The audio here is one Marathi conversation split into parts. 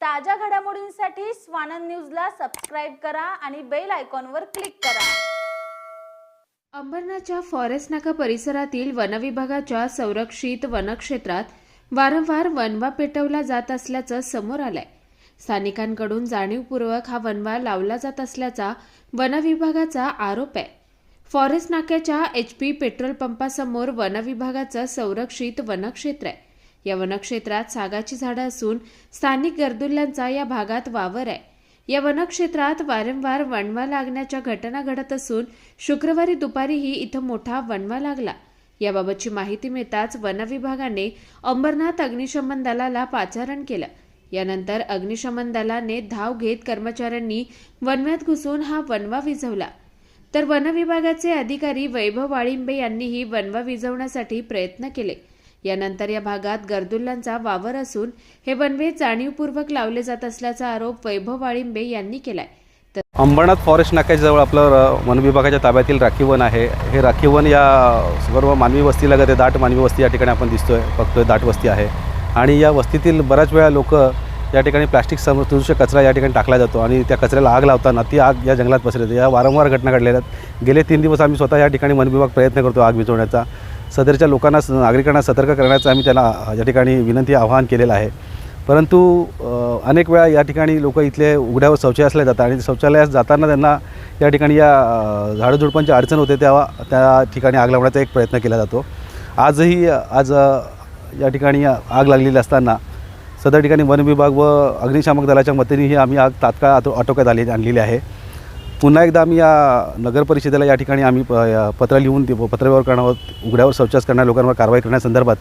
ताज्या घडामोडींसाठी स्वानंद न्यूजला सबस्क्राईब करा आणि बेल आयकॉनवर क्लिक करा. अंबरनाथच्या फॉरेस्ट नाका परिसरातील वनविभागाच्या संरक्षित वनक्षेत्रात वारंवार वनवा पेटवला जात असल्याचं समोर आलंय. स्थानिकांकडून जाणीवपूर्वक हा वनवा लावला जात असल्याचा वनविभागाचा आरोप आहे. फॉरेस्ट नाक्याच्या एच पी पेट्रोल पंपासमोर वनविभागाचं संरक्षित वनक्षेत्र आहे. या वनक्षेत्रात सागाची झाडं असून स्थानिक गर्दुल्यांचा या भागात वावर आहे. या वनक्षेत्रात वारंवार वणवा लागण्याच्या घटना घडत असून शुक्रवारी दुपारीही इथं मोठा वणवा लागला. याबाबतची माहिती मिळताच वनविभागाने अंबरनाथ अग्निशमन दलाला पाचारण केलं. यानंतर अग्निशमन दलाने धाव घेत कर्मचाऱ्यांनी वनव्यात घुसून हा वनवा विझवला. तर वनविभागाचे अधिकारी वैभव वाळिंबे यांनीही वनवा विझवण्यासाठी प्रयत्न केले. यानंतर या भागात गर्दुल्लांचा वावर असून हे वनवे जाणीवपूर्वक लावले जात असल्याचा आरोप वैभव वाळिंबे यांनी केलाय. तर अंबरनाथ फॉरेस्ट नाक्याजवळ आपलं वन विभागाच्या ताब्यातील राखीव वन आहे. हे राखीव वन या सर्व मानवी वस्तीलगत आहे दाट मानवी वस्ती या ठिकाणी आपण दिसतोय. बघतोय दाट वस्ती आहे. आणि या वस्तीतील बऱ्याच वेळा लोक या ठिकाणी प्लास्टिक समृद्ध कचरा या ठिकाणी टाकला जातो आणि त्या कचऱ्याला आग लावताना ती आग या जंगलात पसरते या वारंवार घटना घडलेल्या आहेत. गेले तीन दिवस आम्ही स्वतः या ठिकाणी वन विभाग प्रयत्न करतो आग विझवण्याचा. सदरच्या लोकांना नागरिकांना सतर्क करण्याचं आम्ही त्यांना या ठिकाणी विनंती आवाहन केलेलं आहे. परंतु अनेक वेळा या ठिकाणी लोक इथले उघड्यावर शौचालयासला जातात आणि शौचालयास जाताना त्यांना या ठिकाणी या झाडझुडपांची अडचण होते तेव्हा त्या ठिकाणी आग लावण्याचा एक प्रयत्न केला जातो. आजही आज या ठिकाणी आग लागलेली असताना सदर ठिकाणी वन विभाग व अग्निशामक दलाच्या मदतीनेही आम्ही आग तात्काळ आटो आटोक्यात आली आणलेली आहे. पुन्हा एकदा आम्ही या नगर परिषदेला या ठिकाणी आम्ही प- पत्र लिहून पत्रव्यवहार करणार उघड्यावर शौचास करणाऱ्या लोकांवर कारवाई करण्यासंदर्भात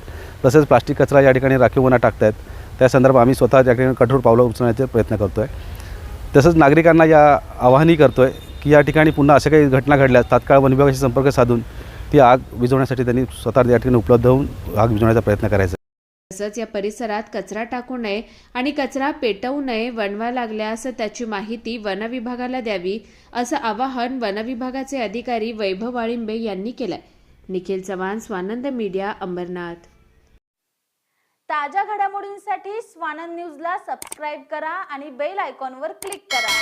तसेच प्लास्टिक कचरा या ठिकाणी राखीव वनात टाकतायत त्या संदर्भात आम्ही स्वतः त्या ठिकाणी कठोर पावलं उचलण्याचे प्रयत्न करतो आहे तसंच नागरिकांना या आवाहनही करतो आहे की या ठिकाणी पुन्हा अशा काही घटना घडल्यास तात्काळ वन विभागाशी संपर्क साधून ती आग विझवण्यासाठी त्यांनी स्वतः या ठिकाणी उपलब्ध होऊन आग विझवण्याचा प्रयत्न करायचा. तसंच या परिसरात कचरा टाकू नये आणि कचरा पेटवू नये वणवा लागल्यास त्याची माहिती वनविभागाला द्यावी असं आवाहन वनविभागाचे अधिकारी वैभव वाळिंबे यांनी केलंय. निखिल चव्हाण स्वानंद मीडिया अंबरनाथ. ताज्या घडामोडींसाठी स्वानंद न्यूजला सबस्क्राईब करा आणि बेल आयकॉनवर क्लिक करा.